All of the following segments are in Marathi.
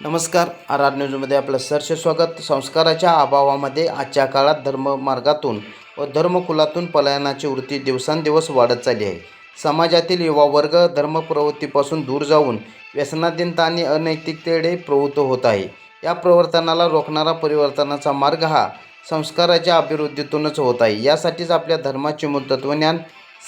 नमस्कार आर आर न्यूजमध्ये आपलं सहर्ष स्वागत. संस्काराच्या अभावामध्ये आजच्या काळात धर्ममार्गातून व धर्मकुलातून पलायनाची वृत्ती दिवसांदिवस वाढत चालली आहे. समाजातील युवा वर्ग धर्मप्रवृत्तीपासून दूर जाऊन व्यसनाधीनता आणि अनैतिकतेकडे प्रवृत्त होत आहे. या प्रवर्तनाला रोखणारा परिवर्तनाचा मार्ग हा संस्काराच्या अभिवृद्धीतूनच होत आहे. यासाठीच आपल्या धर्माचे मूलतत्वज्ञान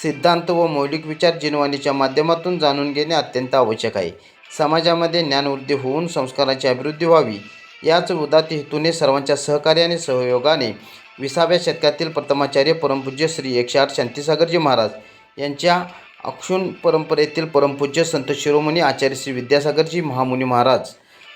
सिद्धांत व मौलिक विचार जिनवाणीच्या माध्यमातून जाणून घेणे अत्यंत आवश्यक आहे. समाजामध्ये ज्ञानवृद्धी होऊन संस्काराची अभिवृद्धी व्हावी. याच उदात्त हेतूने सर्वांच्या सहकार्याने सहयोगाने विसाव्या शतकातील प्रथमाचार्य परमपूज्य श्री एकशे आठ शांतीसागरजी महाराज यांच्या अक्षुण परंपरेतील परमपूज्य संत शिरोमणी आचार्य श्री विद्यासागरजी महामुनी महाराज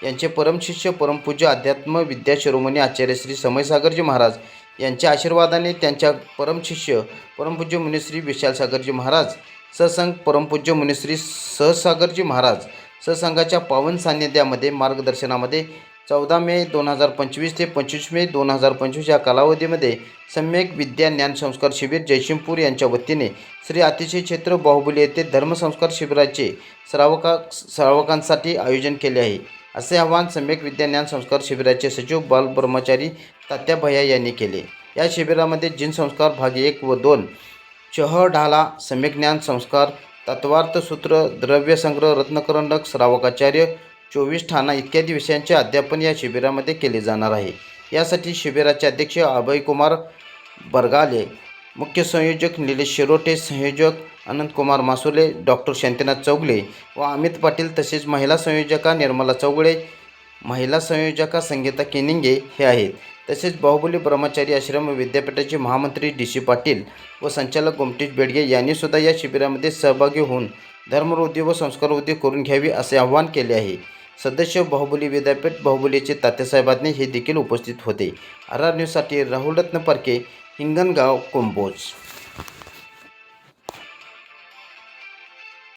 यांचे परमशिष्य परमपूज्य अध्यात्म विद्या शिरोमणी आचार्य श्री समयसागरजी महाराज यांच्या आशीर्वादाने त्यांच्या परमशिष्य परमपूज्य मुनिश्री विशालसागरजी महाराज ससंग परमपूज्य मुनिश्री सहसागरजी महाराज सहसंघाच्या पावन सान्निध्यामध्ये मार्गदर्शनामध्ये चौदा मे दोन हजार पंचवीस ते पंचवीस मे दोन हजार पंचवीस या कालावधीमध्ये सम्यक विद्या ज्ञान संस्कार शिबिर जयशिंगपूर यांच्या वतीने श्री अतिशय क्षेत्र बाहुबली येथे धर्मसंस्कार शिबिराचे श्रावका श्रावकांसाठी आयोजन केले आहे. असे आवाहन सम्यक विद्या ज्ञान संस्कार शिबिराचे सचिव बाल ब्रह्मचारी तात्या भैया यांनी केले. या शिबिरामध्ये जिन संस्कार भाग एक व दोन चह ढाला सम्यक ज्ञान संस्कार तत्वार्थ सूत्र द्रव्यसंग्रह रत्नकरंडक श्रावकाचार्य चोवीस ठाणा इत्यादी विषयांचे अध्यापन या शिबिरामध्ये केले जाणार आहे. यासाठी शिबिराचे अध्यक्ष अभयकुमार बरगाले मुख्य संयोजक निलेश शिरोटे संयोजक अनंतकुमार मासुले डॉक्टर शांतीनाथ चौगले व अमित पाटील तसेच महिला संयोजका निर्मला चौगळे महिला संयोजका संगीता केनिंगे हे आहेत. तसेच बाहुबली ब्रह्मचारी आश्रम विद्यापीठाचे महामंत्री डी सी पाटील व संचालक गोमटेश बेडगे यांनी सुद्धा या शिबिरामध्ये सहभागी होऊन धर्मवृद्धी व संस्कारवृद्धी करून घ्यावी असे आवाहन केले आहे. सदस्य बाहुबली विद्यापीठ बाहुबलीचे तात्यासाहेबांनी हे देखील उपस्थित होते. आर आर न्यूजसाठी राहुल रत्न परके हिंगणगाव कोंबोज.